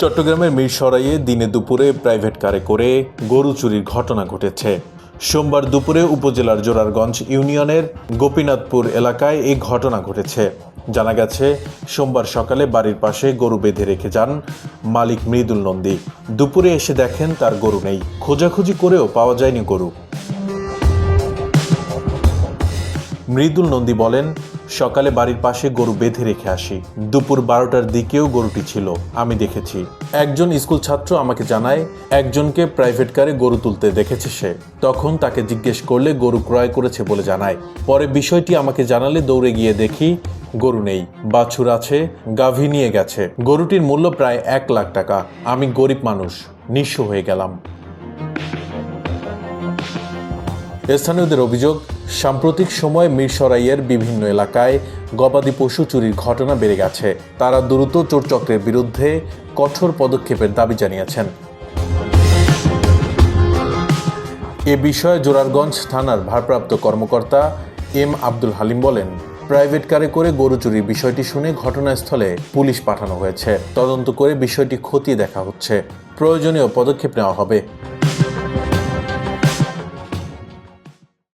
চট্টগ্রামের মিরসরাইয়ে দিনে দুপুরে প্রাইভেট কারে করে গরু চুরির ঘটনা ঘটেছে। সোমবার দুপুরে উপজেলার জোরারগঞ্জ ইউনিয়নের গোপীনাথপুর এলাকায় এই ঘটনা ঘটেছে। জানা গেছে, সোমবার সকালে বাড়ির পাশে গরু বেঁধে রেখে যান মালিক মৃদুল নন্দী। দুপুরে এসে দেখেন তার গরু নেই। খোঁজাখুঁজি করেও পাওয়া যায়নি গরু। মৃদুল নন্দী বলেন সকালে বাড়ির পাশে গরু বেঁধে রেখে আসি। দুপুর বারোটার দিকেও গরুটি ছিল, আমি দেখেছি। একজন স্কুল ছাত্র আমাকে জানায়, একজনকে প্রাইভেট কারে গরু তুলতে দেখেছে সে। তখন তাকে জিজ্ঞেস করলে গরু ক্রয় করেছে বলে জানায়। পরে বিষয়টি আমাকে জানালে দৌড়ে গিয়ে দেখি, গরু নেই, বাছুর আছে, গাভী নিয়ে গেছে। গরুটির মূল্য প্রায় এক লাখ টাকা। আমি গরিব মানুষ, নিঃস্ব হয়ে গেলাম। স্থানীয়দের অভিযোগ সাম্প্রতিক সময়ে মিরসরাইয়ের বিভিন্ন এলাকায় গবাদি পশু চুরির ঘটনা বেড়ে গেছে। তারা দ্রুত চোরচক্রের বিরুদ্ধে কঠোর পদক্ষেপের দাবি জানিয়েছেন। এ বিষয়ে জোরারগঞ্জ থানার ভারপ্রাপ্ত কর্মকর্তা এম আব্দুল হালিম বলেন, প্রাইভেট কারে করে গরু চুরির বিষয়টি শুনে ঘটনাস্থলে পুলিশ পাঠানো হয়েছে। তদন্ত করে বিষয়টি খতিয়ে দেখা হচ্ছে। প্রয়োজনীয় পদক্ষেপ নেওয়া হবে।